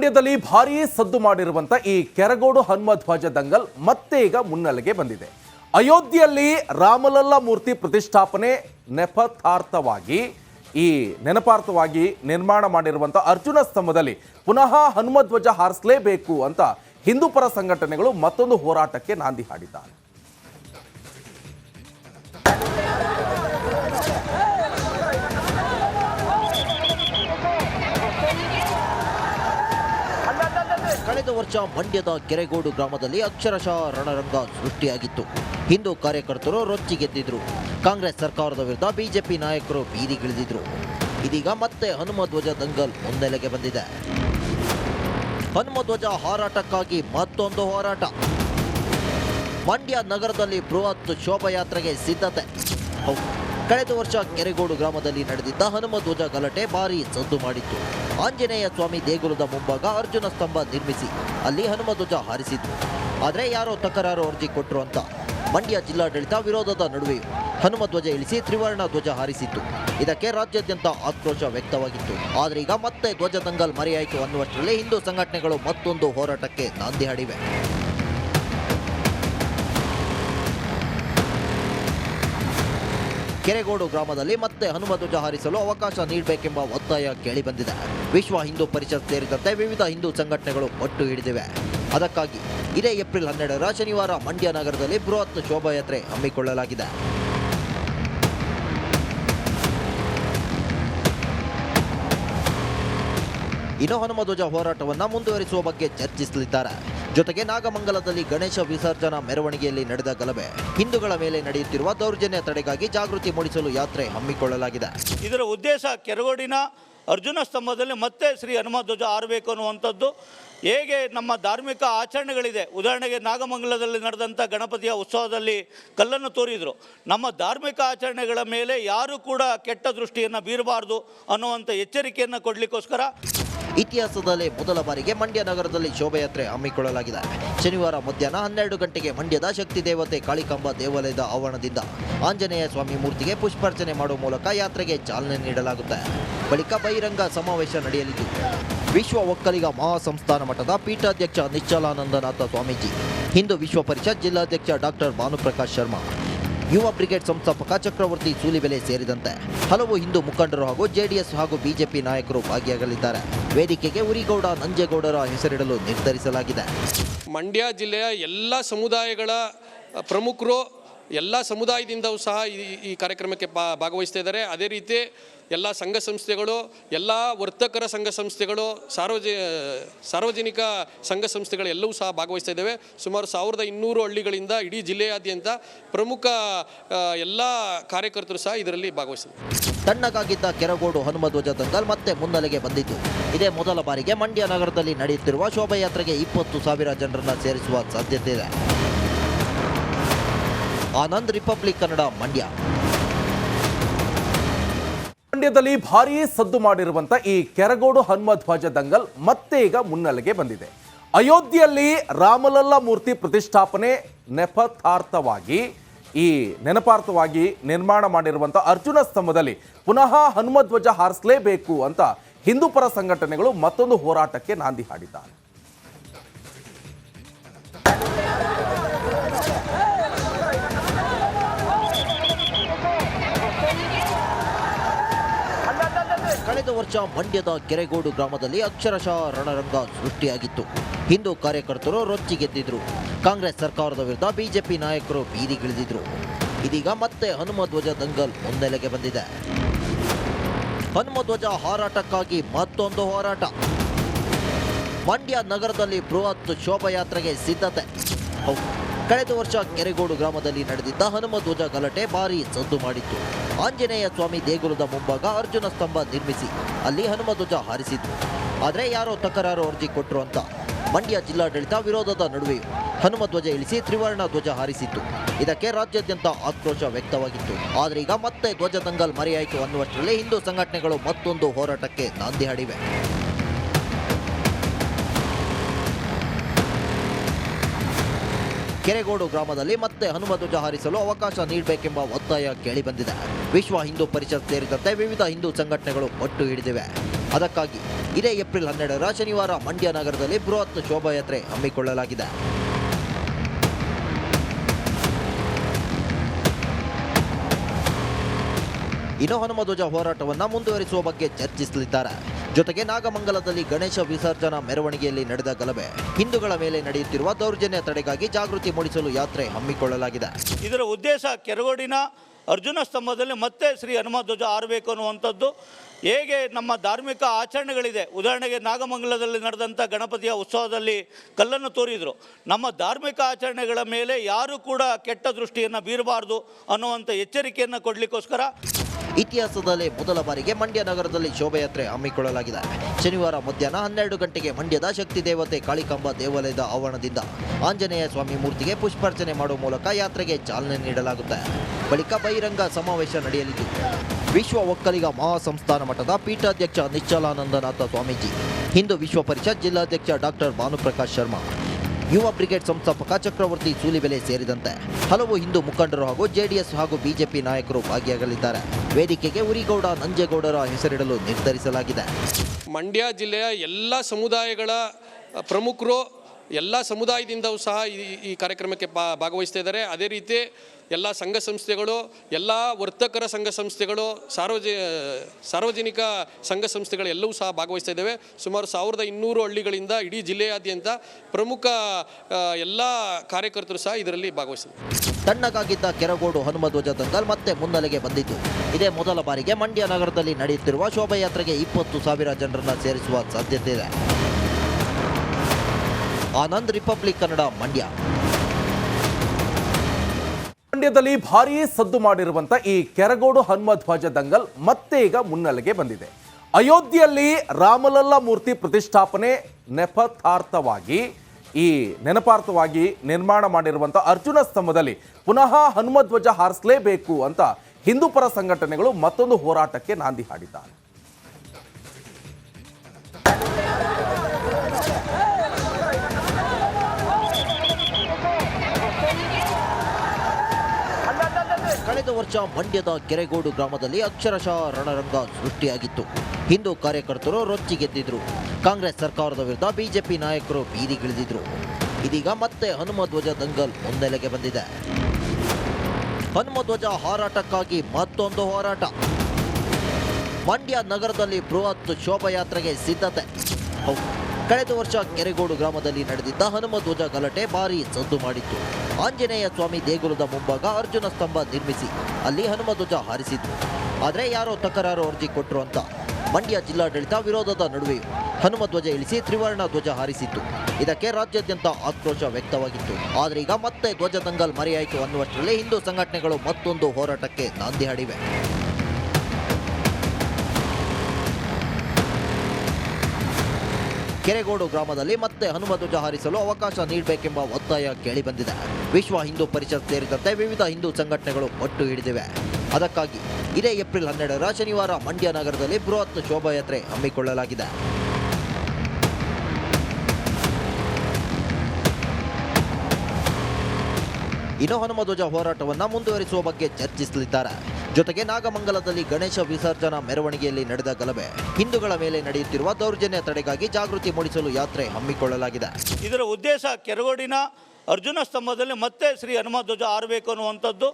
ಮಂಡ್ಯದಲ್ಲಿ ಭಾರೀ ಸದ್ದು ಮಾಡಿರುವಂತ ಈ ಕೆರಗೋಡು ಹನುಮಧ್ವಜ ದಂಗಲ್ ಮತ್ತೆ ಈಗ ಮುನ್ನೆಲೆಗೆ ಬಂದಿದೆ. ಅಯೋಧ್ಯೆಯಲ್ಲಿ ರಾಮಲಲ್ಲ ಮೂರ್ತಿ ಪ್ರತಿಷ್ಠಾಪನೆ ನೆಪಥಾರ್ಥವಾಗಿ, ಈ ನೆನಪಾರ್ಥವಾಗಿ ನಿರ್ಮಾಣ ಮಾಡಿರುವಂತ ಅರ್ಜುನ ಸ್ತಂಭದಲ್ಲಿ ಪುನಃ ಹನುಮಧ್ವಜ ಹಾರಿಸಲೇಬೇಕು ಅಂತ ಹಿಂದೂ ಪರ ಸಂಘಟನೆಗಳು ಮತ್ತೊಂದು ಹೋರಾಟಕ್ಕೆ ನಾಂದಿ ಹಾಡಿದ್ದಾರೆ. ಕಳೆದ ವರ್ಷ ಮಂಡ್ಯದ ಕೆರೆಗೋಡು ಗ್ರಾಮದಲ್ಲಿ ಅಕ್ಷರಶಃ ರಣರಂಗ ಸೃಷ್ಟಿಯಾಗಿತ್ತು. ಹಿಂದೂ ಕಾರ್ಯಕರ್ತರು ರೊಚ್ಚಿಗೆದ್ದಿದ್ರು ಕಾಂಗ್ರೆಸ್ ಸರ್ಕಾರದ ವಿರುದ್ಧ ಬಿಜೆಪಿ ನಾಯಕರು ಬೀದಿಗಿಳಿದಿದ್ರು ಇದೀಗ ಮತ್ತೆ ಹನುಮ ಧ್ವಜ ದಂಗಲ್ ಮುನ್ನೆಲೆಗೆ ಬಂದಿದೆ. ಹನುಮ ಧ್ವಜ ಹಾರಾಟಕ್ಕಾಗಿ ಮತ್ತೊಂದು ಹೋರಾಟ. ಮಂಡ್ಯ ನಗರದಲ್ಲಿ ಬೃಹತ್ ಶೋಭಾಯಾತ್ರೆಗೆ ಸಿದ್ಧತೆ. ಕಳೆದ ವರ್ಷ ಕೆರೆಗೋಡು ಗ್ರಾಮದಲ್ಲಿ ನಡೆದಿದ್ದ ಹನುಮ ಧ್ವಜ ಗಲಾಟೆ ಭಾರಿ ಸದ್ದು ಮಾಡಿತ್ತು. ಆಂಜನೇಯ ಸ್ವಾಮಿ ದೇಗುಲದ ಮುಂಭಾಗ ಅರ್ಜುನ ಸ್ತಂಭ ನಿರ್ಮಿಸಿ ಅಲ್ಲಿ ಹನುಮ ಧ್ವಜ ಹಾರಿಸಿದ್ರು. ಆದರೆ ಯಾರೋ ತಕರಾರು ಅರ್ಜಿ ಕೊಟ್ಟರು ಅಂತ. ಮಂಡ್ಯ ಜಿಲ್ಲಾಡಳಿತ ವಿರೋಧದ ನಡುವೆಯೂ ಹನುಮ ಧ್ವಜ ಇಳಿಸಿ ತ್ರಿವರ್ಣ ಧ್ವಜ ಹಾರಿಸಿತ್ತು. ಇದಕ್ಕೆ ರಾಜ್ಯಾದ್ಯಂತ ಆಕ್ರೋಶ ವ್ಯಕ್ತವಾಗಿತ್ತು. ಆದರೆ ಈಗ ಮತ್ತೆ ಧ್ವಜ ದಂಗಲ್ ಮರೆಯಾಯಿತು ಅನ್ನುವಷ್ಟರಲ್ಲಿ ಹಿಂದೂ ಸಂಘಟನೆಗಳು ಮತ್ತೊಂದು ಹೋರಾಟಕ್ಕೆ ನಾಂದಿ ಹಾಡಿವೆ. ಕೆರೆಗೋಡು ಗ್ರಾಮದಲ್ಲಿ ಮತ್ತೆ ಹನುಮ ಧ್ವಜ ಹಾರಿಸಲು ಅವಕಾಶ ನೀಡಬೇಕೆಂಬ ಒತ್ತಾಯ ಕೇಳಿಬಂದಿದೆ ವಿಶ್ವ ಹಿಂದೂ ಪರಿಷತ್ ಸೇರಿದಂತೆ ವಿವಿಧ ಹಿಂದೂ ಸಂಘಟನೆಗಳು ಒಟ್ಟು ಹಿಡಿದಿವೆ. ಅದಕ್ಕಾಗಿ ಇದೇ ಏಪ್ರಿಲ್ ಹನ್ನೆರಡರ ಶನಿವಾರ ಮಂಡ್ಯ ನಗರದಲ್ಲಿ ಬೃಹತ್ ಶೋಭಾಯಾತ್ರೆ ಹಮ್ಮಿಕೊಳ್ಳಲಾಗಿದೆ. ಇನ್ನು ಹನುಮ ಧ್ವಜ ಹೋರಾಟವನ್ನು ಮುಂದುವರಿಸುವ ಬಗ್ಗೆ ಚರ್ಚಿಸಲಿದ್ದಾರೆ. ಜೊತೆಗೆ ನಾಗಮಂಗಲದಲ್ಲಿ ಗಣೇಶ ವಿಸರ್ಜನಾ ಮೆರವಣಿಗೆಯಲ್ಲಿ ನಡೆದ ಗಲಭೆ. ಹಿಂದೂಗಳ ಮೇಲೆ ನಡೆಯುತ್ತಿರುವ ದೌರ್ಜನ್ಯ ತಡೆಗಾಗಿ ಜಾಗೃತಿ ಮೂಡಿಸಲು ಯಾತ್ರೆ ಹಮ್ಮಿಕೊಳ್ಳಲಾಗಿದೆ. ಇದರ ಉದ್ದೇಶ ಕೆರಗೋಡಿನ ಅರ್ಜುನ ಸ್ತಂಭದಲ್ಲಿ ಮತ್ತೆ ಶ್ರೀ ಹನುಮ ಧ್ವಜ ಆರಬೇಕು ಅನ್ನುವಂಥದ್ದು. ಹೇಗೆ ನಮ್ಮ ಧಾರ್ಮಿಕ ಆಚರಣೆಗಳಿದೆ. ಉದಾಹರಣೆಗೆ ನಾಗಮಂಗಲದಲ್ಲಿ ನಡೆದಂಥ ಗಣಪತಿಯ ಉತ್ಸವದಲ್ಲಿ ಕಲ್ಲನ್ನು ತೋರಿದರು. ನಮ್ಮ ಧಾರ್ಮಿಕ ಆಚರಣೆಗಳ ಮೇಲೆ ಯಾರೂ ಕೂಡ ಕೆಟ್ಟ ದೃಷ್ಟಿಯನ್ನು ಬೀರಬಾರ್ದು ಅನ್ನುವಂಥ ಎಚ್ಚರಿಕೆಯನ್ನು ಕೊಡಲಿಕ್ಕೋಸ್ಕರ ಇತಿಹಾಸದಲ್ಲೇ ಮೊದಲ ಬಾರಿಗೆ ಮಂಡ್ಯ ನಗರದಲ್ಲಿ ಶೋಭಾಯಾತ್ರೆ ಹಮ್ಮಿಕೊಳ್ಳಲಾಗಿದೆ. ಶನಿವಾರ ಮಧ್ಯಾಹ್ನ ಹನ್ನೆರಡು ಗಂಟೆಗೆ ಮಂಡ್ಯದ ಶಕ್ತಿ ದೇವತೆ ಕಾಳಿಕಾಂಬ ದೇವಾಲಯದ ಆವರಣದಿಂದ ಆಂಜನೇಯ ಸ್ವಾಮಿ ಮೂರ್ತಿಗೆ ಪುಷ್ಪಾರ್ಚನೆ ಮಾಡುವ ಮೂಲಕ ಯಾತ್ರೆಗೆ ಚಾಲನೆ ನೀಡಲಾಗುತ್ತೆ. ಬಳಿಕ ಬಹಿರಂಗ ಸಮಾವೇಶ ನಡೆಯಲಿದ್ದು, ವಿಶ್ವ ಒಕ್ಕಲಿಗ ಮಹಾಸಂಸ್ಥಾನ ಮಠದ ಪೀಠಾಧ್ಯಕ್ಷ ನಿಶ್ಚಲಾನಂದನಾಥ ಸ್ವಾಮೀಜಿ, ಹಿಂದೂ ವಿಶ್ವ ಪರಿಷತ್ ಜಿಲ್ಲಾಧ್ಯಕ್ಷ ಡಾಕ್ಟರ್ ಭಾನುಪ್ರಕಾಶ್ ಶರ್ಮಾ ಯುವ ಬ್ರಿಗೇಡ್ ಸಂಸ್ಥಾಪಕ ಚಕ್ರವರ್ತಿ ಸೂಲಿಬೆಲೆ ಸೇರಿದಂತೆ ಹಲವು ಹಿಂದೂ ಮುಖಂಡರು ಹಾಗೂ ಜೆಡಿಎಸ್ ಹಾಗೂ ಬಿಜೆಪಿ ನಾಯಕರು ಭಾಗಿಯಾಗಲಿದ್ದಾರೆ. ವೇದಿಕೆಗೆ ಉರಿಗೌಡ ನಂಜೇಗೌಡರ ಹೆಸರಿಡಲು ನಿರ್ಧರಿಸಲಾಗಿದೆ. ಮಂಡ್ಯ ಜಿಲ್ಲೆಯ ಎಲ್ಲ ಸಮುದಾಯಗಳ ಪ್ರಮುಖರು ಎಲ್ಲ ಸಮುದಾಯದಿಂದಲೂ ಸಹ ಈ ಈ ಕಾರ್ಯಕ್ರಮಕ್ಕೆ ಭಾಗವಹಿಸ್ತಾ ಇದ್ದಾರೆ. ಅದೇ ರೀತಿ ಎಲ್ಲ ಸಂಘ ಸಂಸ್ಥೆಗಳು, ಎಲ್ಲ ವರ್ತಕರ ಸಂಘ ಸಂಸ್ಥೆಗಳು, ಸಾರ್ವಜ, ಸಾರ್ವಜನಿಕ ಸಂಘ ಸಂಸ್ಥೆಗಳು ಎಲ್ಲವೂ ಸಹ ಭಾಗವಹಿಸ್ತಾ ಇದ್ದಾವೆ. ಸುಮಾರು ಸಾವಿರದ ಇನ್ನೂರು ಹಳ್ಳಿಗಳಿಂದ ಇಡೀ ಜಿಲ್ಲೆಯಾದ್ಯಂತ ಪ್ರಮುಖ ಎಲ್ಲ ಕಾರ್ಯಕರ್ತರು ಸಹ ಇದರಲ್ಲಿ ಭಾಗವಹಿಸಿದ್ದಾರೆ. ತಣ್ಣಗಾಗಿದ್ದ ಕೆರಗೋಡು ಹನುಮ ಧ್ವಜ ದಂಗಲ್ ಮತ್ತೆ ಮುನ್ನೆಲೆಗೆ ಬಂದಿದ್ದು. ಇದೇ ಮೊದಲ ಬಾರಿಗೆ ಮಂಡ್ಯ ನಗರದಲ್ಲಿ ನಡೆಯುತ್ತಿರುವ ಶೋಭಾಯಾತ್ರೆಗೆ ಇಪ್ಪತ್ತು ಸಾವಿರ ಜನರನ್ನು ಸೇರಿಸುವ ಸಾಧ್ಯತೆ ಇದೆ. ಆನಂದ್ ರಿಪಬ್ಲಿಕ್ ಕನ್ನಡ ಮಂಡ್ಯ. ಮಂಡ್ಯದಲ್ಲಿ ಭಾರೀ ಸದ್ದು ಮಾಡಿರುವಂತ ಈ ಕೆರಗೋಡು ಹನುಮ ಧ್ವಜ ದಂಗಲ್ ಮತ್ತೆ ಈಗ ಮುನ್ನೆಲೆಗೆ ಬಂದಿದೆ. ಅಯೋಧ್ಯೆಯಲ್ಲಿ ರಾಮಲಲ್ಲ ಮೂರ್ತಿ ಪ್ರತಿಷ್ಠಾಪನೆ ನೆಪಥಾರ್ಥವಾಗಿ, ಈ ನೆನಪಾರ್ಥವಾಗಿ ನಿರ್ಮಾಣ ಮಾಡಿರುವಂತ ಅರ್ಜುನ ಸ್ತಂಭದಲ್ಲಿ ಪುನಃ ಹನುಮ ಧ್ವಜ ಹಾರಿಸಲೇಬೇಕು ಅಂತ ಹಿಂದೂ ಪರ ಸಂಘಟನೆಗಳು ಮತ್ತೊಂದು ಹೋರಾಟಕ್ಕೆ ನಾಂದಿ ಹಾಡಿದ್ದಾರೆ. ವರ್ಷ ಮಂಡ್ಯದ ಕೆರೆಗೋಡು ಗ್ರಾಮದಲ್ಲಿ ಅಕ್ಷರಶಃ ರಣರಂಗ ಸೃಷ್ಟಿಯಾಗಿತ್ತು. ಹಿಂದೂ ಕಾರ್ಯಕರ್ತರು ರೊಚ್ಚಿಗೆದ್ದಿದ್ರು ಕಾಂಗ್ರೆಸ್ ಸರ್ಕಾರದ ವಿರುದ್ಧ ಬಿಜೆಪಿ ನಾಯಕರು ಬೀದಿಗಿಳಿದಿದ್ರು ಇದೀಗ ಮತ್ತೆ ಹನುಮ ಧ್ವಜ ದಂಗಲ್ ಮುನ್ನೆಲೆಗೆ ಬಂದಿದೆ. ಹನುಮ ಧ್ವಜ ಹಾರಾಟಕ್ಕಾಗಿ ಮತ್ತೊಂದು ಹೋರಾಟ. ಮಂಡ್ಯ ನಗರದಲ್ಲಿ ಬೃಹತ್ ಶೋಭಾಯಾತ್ರೆಗೆ ಸಿದ್ಧತೆ. ಕಳೆದ ವರ್ಷ ಕೆರೆಗೋಡು ಗ್ರಾಮದಲ್ಲಿ ನಡೆದಿದ್ದ ಹನುಮ ಧ್ವಜ ಗಲಾಟೆ ಭಾರಿ ಸದ್ದು ಮಾಡಿತ್ತು. ಆಂಜನೇಯ ಸ್ವಾಮಿ ದೇಗುಲದ ಮುಂಭಾಗ ಅರ್ಜುನ ಸ್ತಂಭ ನಿರ್ಮಿಸಿ ಅಲ್ಲಿ ಹನುಮ ಧ್ವಜ ಹಾರಿಸಿದ್ರು. ಆದರೆ ಯಾರೋ ತಕರಾರು ಅರ್ಜಿ ಕೊಟ್ಟರು ಅಂತ. ಮಂಡ್ಯ ಜಿಲ್ಲಾಡಳಿತ ವಿರೋಧದ ನಡುವೆಯೂ ಹನುಮ ಧ್ವಜ ಇಳಿಸಿ ತ್ರಿವರ್ಣ ಧ್ವಜ ಹಾರಿಸಿತ್ತು. ಇದಕ್ಕೆ ರಾಜ್ಯಾದ್ಯಂತ ಆಕ್ರೋಶ ವ್ಯಕ್ತವಾಗಿತ್ತು. ಆದರೆ ಈಗ ಮತ್ತೆ ಧ್ವಜ ದಂಗಲ್ ಮರೆಯಾಯಿತು ಅನ್ನುವಷ್ಟರಲ್ಲಿ ಹಿಂದೂ ಸಂಘಟನೆಗಳು ಮತ್ತೊಂದು ಹೋರಾಟಕ್ಕೆ ನಾಂದಿ ಹಾಡಿವೆ. ಕೆರೆಗೋಡು ಗ್ರಾಮದಲ್ಲಿ ಮತ್ತೆ ಹನುಮ ಧ್ವಜ ಹಾರಿಸಲು ಅವಕಾಶ ನೀಡಬೇಕೆಂಬ ಒತ್ತಾಯ ಕೇಳಿಬಂದಿದೆ ವಿಶ್ವ ಹಿಂದೂ ಪರಿಷತ್ ಸೇರಿದಂತೆ ವಿವಿಧ ಹಿಂದೂ ಸಂಘಟನೆಗಳು ಒಟ್ಟು ಹಿಡಿದಿವೆ. ಅದಕ್ಕಾಗಿ ಇದೇ ಏಪ್ರಿಲ್ ಹನ್ನೆರಡರ ಶನಿವಾರ ಮಂಡ್ಯ ನಗರದಲ್ಲಿ ಬೃಹತ್ ಶೋಭಾಯಾತ್ರೆ ಹಮ್ಮಿಕೊಳ್ಳಲಾಗಿದೆ. ಇನ್ನು ಹನುಮ ಧ್ವಜ ಹೋರಾಟವನ್ನು ಮುಂದುವರಿಸುವ ಬಗ್ಗೆ ಚರ್ಚಿಸಲಿದ್ದಾರೆ. ಜೊತೆಗೆ ನಾಗಮಂಗಲದಲ್ಲಿ ಗಣೇಶ ವಿಸರ್ಜನಾ ಮೆರವಣಿಗೆಯಲ್ಲಿ ನಡೆದ ಗಲಭೆ. ಹಿಂದೂಗಳ ಮೇಲೆ ನಡೆಯುತ್ತಿರುವ ದೌರ್ಜನ್ಯ ತಡೆಗಾಗಿ ಜಾಗೃತಿ ಮೂಡಿಸಲು ಯಾತ್ರೆ ಹಮ್ಮಿಕೊಳ್ಳಲಾಗಿದೆ. ಇದರ ಉದ್ದೇಶ ಕೆರಗೋಡಿನ ಅರ್ಜುನ ಸ್ತಂಭದಲ್ಲಿ ಮತ್ತೆ ಶ್ರೀ ಹನುಮಧ್ವಜ ಆರಬೇಕು ಅನ್ನುವಂಥದ್ದು. ಹೇಗೆ ನಮ್ಮ ಧಾರ್ಮಿಕ ಆಚರಣೆಗಳಿದೆ. ಉದಾಹರಣೆಗೆ ನಾಗಮಂಗಲದಲ್ಲಿ ನಡೆದಂಥ ಗಣಪತಿಯ ಉತ್ಸವದಲ್ಲಿ ಕಲ್ಲನ್ನು ತೋರಿದರು. ನಮ್ಮ ಧಾರ್ಮಿಕ ಆಚರಣೆಗಳ ಮೇಲೆ ಯಾರೂ ಕೂಡ ಕೆಟ್ಟ ದೃಷ್ಟಿಯನ್ನು ಬೀರಬಾರ್ದು ಅನ್ನುವಂಥ ಎಚ್ಚರಿಕೆಯನ್ನು ಕೊಡಲಿಕ್ಕೋಸ್ಕರ ಇತಿಹಾಸದಲ್ಲೇ ಮೊದಲ ಬಾರಿಗೆ ಮಂಡ್ಯ ನಗರದಲ್ಲಿ ಶೋಭಾಯಾತ್ರೆ ಹಮ್ಮಿಕೊಳ್ಳಲಾಗಿದೆ. ಶನಿವಾರ ಮಧ್ಯಾಹ್ನ ಹನ್ನೆರಡು ಗಂಟೆಗೆ ಮಂಡ್ಯದ ಶಕ್ತಿ ದೇವತೆ ಕಾಳಿಕಾಂಬ ದೇವಾಲಯದ ಆವರಣದಿಂದ ಆಂಜನೇಯ ಸ್ವಾಮಿ ಮೂರ್ತಿಗೆ ಪುಷ್ಪಾರ್ಚನೆ ಮಾಡುವ ಮೂಲಕ ಯಾತ್ರೆಗೆ ಚಾಲನೆ ನೀಡಲಾಗುತ್ತೆ. ಬಳಿಕ ಬಹಿರಂಗ ಸಮಾವೇಶ ನಡೆಯಲಿದ್ದು, ವಿಶ್ವ ಒಕ್ಕಲಿಗ ಮಹಾಸಂಸ್ಥಾನ ಮಠದ ಪೀಠಾಧ್ಯಕ್ಷ ನಿಶ್ಚಲಾನಂದನಾಥ ಸ್ವಾಮೀಜಿ, ಹಿಂದೂ ವಿಶ್ವ ಪರಿಷತ್ ಜಿಲ್ಲಾಧ್ಯಕ್ಷ ಡಾಕ್ಟರ್ ಭಾನುಪ್ರಕಾಶ್ ಶರ್ಮಾ ಯುವ ಬ್ರಿಗೇಡ್ ಸಂಸ್ಥಾಪಕ ಚಕ್ರವರ್ತಿ ಸೂಲಿಬೆಲೆ ಸೇರಿದಂತೆ ಹಲವು ಹಿಂದೂ ಮುಖಂಡರು ಹಾಗೂ ಜೆಡಿಎಸ್ ಹಾಗೂ ಬಿಜೆಪಿ ನಾಯಕರು ಭಾಗಿಯಾಗಲಿದ್ದಾರೆ. ವೇದಿಕೆಗೆ ಉರಿಗೌಡ ನಂಜೇಗೌಡರ ಹೆಸರಿಡಲು ನಿರ್ಧರಿಸಲಾಗಿದೆ. ಮಂಡ್ಯ ಜಿಲ್ಲೆಯ ಎಲ್ಲ ಸಮುದಾಯಗಳ ಪ್ರಮುಖರು ಎಲ್ಲ ಸಮುದಾಯದಿಂದಲೂ ಸಹ ಈ ಈ ಕಾರ್ಯಕ್ರಮಕ್ಕೆ ಭಾಗವಹಿಸ್ತಾ ಇದ್ದಾರೆ. ಅದೇ ರೀತಿ ಎಲ್ಲ ಸಂಘ ಸಂಸ್ಥೆಗಳು, ಎಲ್ಲ ವರ್ತಕರ ಸಂಘ ಸಂಸ್ಥೆಗಳು, ಸಾರ್ವಜ, ಸಾರ್ವಜನಿಕ ಸಂಘ ಸಂಸ್ಥೆಗಳು ಎಲ್ಲವೂ ಸಹ ಭಾಗವಹಿಸ್ತಾ ಇದ್ದಾವೆ. ಸುಮಾರು ಸಾವಿರದ ಇನ್ನೂರು ಹಳ್ಳಿಗಳಿಂದ ಇಡೀ ಜಿಲ್ಲೆಯಾದ್ಯಂತ ಪ್ರಮುಖ ಎಲ್ಲ ಕಾರ್ಯಕರ್ತರು ಸಹ ಇದರಲ್ಲಿ ಭಾಗವಹಿಸಿದ್ದಾರೆ. ತಣ್ಣಗಾಗಿದ್ದ ಕೆರಗೋಡು ಹನುಮಧ್ವಜ ದಂಗಲ್ ಮತ್ತೆ ಮುನ್ನೆಲೆಗೆ ಬಂದಿದ್ದು. ಇದೇ ಮೊದಲ ಬಾರಿಗೆ ಮಂಡ್ಯ ನಗರದಲ್ಲಿ ನಡೆಯುತ್ತಿರುವ ಶೋಭಾಯಾತ್ರೆಗೆ ಇಪ್ಪತ್ತು ಸಾವಿರ ಜನರನ್ನು ಸೇರಿಸುವ ಸಾಧ್ಯತೆ ಇದೆ. ಆನಂದ್ ರಿಪಬ್ಲಿಕ್ ಕನ್ನಡ ಮಂಡ್ಯ. ಮಂಡ್ಯದಲ್ಲಿ ಭಾರೀ ಸದ್ದು ಮಾಡಿರುವಂತ ಈ ಕೆರಗೋಡು ಹನುಮಧ್ವಜ ದಂಗಲ್ ಮತ್ತೆ ಈಗ ಮುನ್ನೆಲೆಗೆ ಬಂದಿದೆ. ಅಯೋಧ್ಯೆಯಲ್ಲಿ ರಾಮಲಲ್ಲ ಮೂರ್ತಿ ಪ್ರತಿಷ್ಠಾಪನೆ ನೆಪಥಾರ್ಥವಾಗಿ, ಈ ನೆನಪಾರ್ಥವಾಗಿ ನಿರ್ಮಾಣ ಮಾಡಿರುವಂತ ಅರ್ಜುನ ಸ್ತಂಭದಲ್ಲಿ ಪುನಃ ಹನುಮಧ್ವಜ ಹಾರಿಸಲೇಬೇಕು ಅಂತ ಹಿಂದೂ ಪರ ಸಂಘಟನೆಗಳು ಮತ್ತೊಂದು ಹೋರಾಟಕ್ಕೆ ನಾಂದಿ ಹಾಡಿದ್ದಾರೆ. ಕಳೆದ ವರ್ಷ ಮಂಡ್ಯದ ಕೆರೆಗೋಡು ಗ್ರಾಮದಲ್ಲಿ ಅಕ್ಷರಶಃ ರಣರಂಗ ಸೃಷ್ಟಿಯಾಗಿತ್ತು. ಹಿಂದೂ ಕಾರ್ಯಕರ್ತರು ರೊಚ್ಚಿಗೆದ್ದಿದ್ರು ಕಾಂಗ್ರೆಸ್ ಸರ್ಕಾರದ ವಿರುದ್ಧ ಬಿಜೆಪಿ ನಾಯಕರು ಬೀದಿಗಿಳಿದಿದ್ರು ಇದೀಗ ಮತ್ತೆ ಹನುಮಧ್ವಜ ದಂಗಲ್ ಮುನ್ನೆಲೆಗೆ ಬಂದಿದೆ. ಹನುಮಧ್ವಜ ಹಾರಾಟಕ್ಕಾಗಿ ಮತ್ತೊಂದು ಹೋರಾಟ. ಮಂಡ್ಯ ನಗರದಲ್ಲಿ ಬೃಹತ್ ಶೋಭಾಯಾತ್ರೆಗೆ ಸಿದ್ಧತೆ. ಕಳೆದ ವರ್ಷ ಕೆರೆಗೋಡು ಗ್ರಾಮದಲ್ಲಿ ನಡೆದಿದ್ದ ಹನುಮಧ್ವಜ ಗಲಾಟೆ ಭಾರಿ ಸದ್ದು ಮಾಡಿತ್ತು. ಆಂಜನೇಯ ಸ್ವಾಮಿ ದೇಗುಲದ ಮುಂಭಾಗ ಅರ್ಜುನ ಸ್ತಂಭ ನಿರ್ಮಿಸಿ ಅಲ್ಲಿ ಹನುಮ ಧ್ವಜ ಹಾರಿಸಿದ್ರು. ಆದರೆ ಯಾರೋ ತಕರಾರು ಅರ್ಜಿ ಕೊಟ್ಟರು ಅಂತ. ಮಂಡ್ಯ ಜಿಲ್ಲಾಡಳಿತ ವಿರೋಧದ ನಡುವೆಯೂ ಹನುಮಧ್ವಜ ಇಳಿಸಿ ತ್ರಿವರ್ಣ ಧ್ವಜ ಹಾರಿಸಿತ್ತು. ಇದಕ್ಕೆ ರಾಜ್ಯಾದ್ಯಂತ ಆಕ್ರೋಶ ವ್ಯಕ್ತವಾಗಿತ್ತು. ಆದರೆ ಈಗ ಮತ್ತೆ ಧ್ವಜ ದಂಗಲ್ ಮರೆಯಾಯಿತು ಅನ್ನುವಷ್ಟರಲ್ಲಿ ಹಿಂದೂ ಸಂಘಟನೆಗಳು ಮತ್ತೊಂದು ಹೋರಾಟಕ್ಕೆ ನಾಂದಿ ಹಾಡಿವೆ. ಕೆರೆಗೋಡು ಗ್ರಾಮದಲ್ಲಿ ಮತ್ತೆ ಹನುಮ ಧ್ವಜ ಹಾರಿಸಲು ಅವಕಾಶ ನೀಡಬೇಕೆಂಬ ಒತ್ತಾಯ ಕೇಳಿಬಂದಿದೆ ವಿಶ್ವ ಹಿಂದೂ ಪರಿಷತ್ ಸೇರಿದಂತೆ ವಿವಿಧ ಹಿಂದೂ ಸಂಘಟನೆಗಳು ಒಟ್ಟು ಹಿಡಿದಿವೆ. ಅದಕ್ಕಾಗಿ ಇದೇ ಏಪ್ರಿಲ್ ಹನ್ನೆರಡರ ಶನಿವಾರ ಮಂಡ್ಯ ನಗರದಲ್ಲಿ ಬೃಹತ್ ಶೋಭಾಯಾತ್ರೆ ಹಮ್ಮಿಕೊಳ್ಳಲಾಗಿದೆ. ಇನ್ನು ಹನುಮ ಧ್ವಜ ಹೋರಾಟವನ್ನು ಮುಂದುವರಿಸುವ ಬಗ್ಗೆ ಚರ್ಚಿಸಲಿದ್ದಾರೆ. ಜೊತೆಗೆ ನಾಗಮಂಗಲದಲ್ಲಿ ಗಣೇಶ ವಿಸರ್ಜನಾ ಮೆರವಣಿಗೆಯಲ್ಲಿ ನಡೆದ ಗಲಭೆ. ಹಿಂದೂಗಳ ಮೇಲೆ ನಡೆಯುತ್ತಿರುವ ದೌರ್ಜನ್ಯ ತಡೆಗಾಗಿ ಜಾಗೃತಿ ಮೂಡಿಸಲು ಯಾತ್ರೆ ಹಮ್ಮಿಕೊಳ್ಳಲಾಗಿದೆ. ಇದರ ಉದ್ದೇಶ ಕೆರಗೋಡಿನ ಅರ್ಜುನ ಸ್ತಂಭದಲ್ಲಿ ಮತ್ತೆ ಶ್ರೀ ಹನುಮಧ್ವಜ ಆರಬೇಕು ಅನ್ನುವಂಥದ್ದು.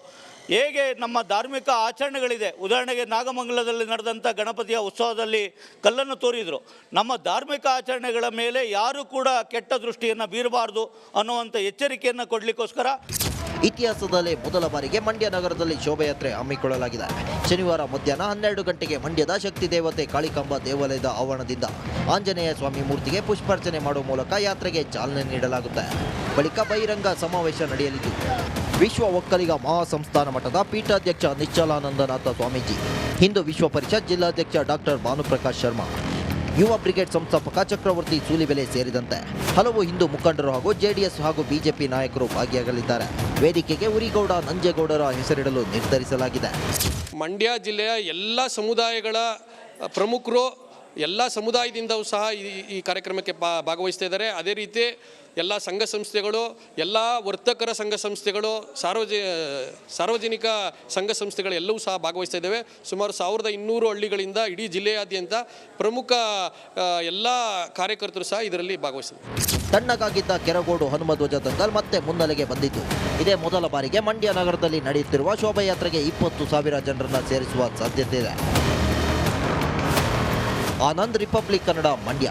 ಹೇಗೆ ನಮ್ಮ ಧಾರ್ಮಿಕ ಆಚರಣೆಗಳಿದೆ. ಉದಾಹರಣೆಗೆ ನಾಗಮಂಗಲದಲ್ಲಿ ನಡೆದಂಥ ಗಣಪತಿಯ ಉತ್ಸವದಲ್ಲಿ ಕಲ್ಲನ್ನು ತೋರಿದರು. ನಮ್ಮ ಧಾರ್ಮಿಕ ಆಚರಣೆಗಳ ಮೇಲೆ ಯಾರೂ ಕೂಡ ಕೆಟ್ಟ ದೃಷ್ಟಿಯನ್ನು ಬೀರಬಾರ್ದು ಅನ್ನುವಂಥ ಎಚ್ಚರಿಕೆಯನ್ನು ಕೊಡಲಿಕ್ಕೋಸ್ಕರ ಇತಿಹಾಸದಲ್ಲೇ ಮೊದಲ ಬಾರಿಗೆ ಮಂಡ್ಯ ನಗರದಲ್ಲಿ ಶೋಭಾಯಾತ್ರೆ ಹಮ್ಮಿಕೊಳ್ಳಲಾಗಿದೆ. ಶನಿವಾರ ಮಧ್ಯಾಹ್ನ ಹನ್ನೆರಡು ಗಂಟೆಗೆ ಮಂಡ್ಯದ ಶಕ್ತಿ ದೇವತೆ ಕಾಳಿಕಾಂಬ ದೇವಾಲಯದ ಆವರಣದಿಂದ ಆಂಜನೇಯ ಸ್ವಾಮಿ ಮೂರ್ತಿಗೆ ಪುಷ್ಪಾರ್ಚನೆ ಮಾಡುವ ಮೂಲಕ ಯಾತ್ರೆಗೆ ಚಾಲನೆ ನೀಡಲಾಗುತ್ತೆ. ಬಳಿಕ ಬಹಿರಂಗ ಸಮಾವೇಶ ನಡೆಯಲಿದ್ದು, ವಿಶ್ವ ಒಕ್ಕಲಿಗ ಮಹಾಸಂಸ್ಥಾನ ಮಠದ ಪೀಠಾಧ್ಯಕ್ಷ ನಿಶ್ಚಲಾನಂದನಾಥ ಸ್ವಾಮೀಜಿ, ಹಿಂದೂ ವಿಶ್ವ ಪರಿಷತ್ ಜಿಲ್ಲಾಧ್ಯಕ್ಷ ಡಾಕ್ಟರ್ ಭಾನುಪ್ರಕಾಶ್ ಶರ್ಮಾ ಯುವ ಬ್ರಿಗೇಡ್ ಸಂಸ್ಥಾಪಕ ಚಕ್ರವರ್ತಿ ಸೂಲಿಬೆಲೆ ಸೇರಿದಂತೆ ಹಲವು ಹಿಂದೂ ಮುಖಂಡರು ಹಾಗೂ ಜೆಡಿಎಸ್ ಹಾಗೂ ಬಿಜೆಪಿ ನಾಯಕರು ಭಾಗಿಯಾಗಲಿದ್ದಾರೆ. ವೇದಿಕೆಗೆ ಉರಿಗೌಡ, ನಂಜೇಗೌಡರ ಹೆಸರಿಡಲು ನಿರ್ಧರಿಸಲಾಗಿದೆ. ಮಂಡ್ಯ ಜಿಲ್ಲೆಯ ಎಲ್ಲ ಸಮುದಾಯಗಳ ಪ್ರಮುಖರು ಎಲ್ಲ ಸಮುದಾಯದಿಂದಲೂ ಸಹ ಈ ಈ ಕಾರ್ಯಕ್ರಮಕ್ಕೆ ಭಾಗವಹಿಸ್ತಾ ಇದ್ದಾರೆ. ಅದೇ ರೀತಿ ಎಲ್ಲ ಸಂಘ ಸಂಸ್ಥೆಗಳು, ಎಲ್ಲ ವರ್ತಕರ ಸಂಘ ಸಂಸ್ಥೆಗಳು, ಸಾರ್ವಜ, ಸಾರ್ವಜನಿಕ ಸಂಘ ಸಂಸ್ಥೆಗಳು ಎಲ್ಲವೂ ಸಹ ಭಾಗವಹಿಸ್ತಾ ಇದ್ದಾವೆ. ಸುಮಾರು ಸಾವಿರದ ಇನ್ನೂರು ಹಳ್ಳಿಗಳಿಂದ ಇಡೀ ಜಿಲ್ಲೆಯಾದ್ಯಂತ ಪ್ರಮುಖ ಎಲ್ಲ ಕಾರ್ಯಕರ್ತರು ಸಹ ಇದರಲ್ಲಿ ಭಾಗವಹಿಸಿದ್ದಾರೆ. ತಣ್ಣಗಾಗಿದ್ದ ಕೆರಗೋಡು ಹನುಮಧ್ವಜ ದಂಗಲ್ ಮತ್ತೆ ಮುನ್ನೆಲೆಗೆ ಬಂದಿದ್ದು. ಇದೇ ಮೊದಲ ಬಾರಿಗೆ ಮಂಡ್ಯ ನಗರದಲ್ಲಿ ನಡೆಯುತ್ತಿರುವ ಶೋಭಾಯಾತ್ರೆಗೆ ಇಪ್ಪತ್ತು ಸಾವಿರ ಜನರನ್ನು ಸೇರಿಸುವ ಸಾಧ್ಯತೆ ಇದೆ. ಆನಂದ್ ರಿಪಬ್ಲಿಕ್ ಕನ್ನಡ ಮಂಡ್ಯ.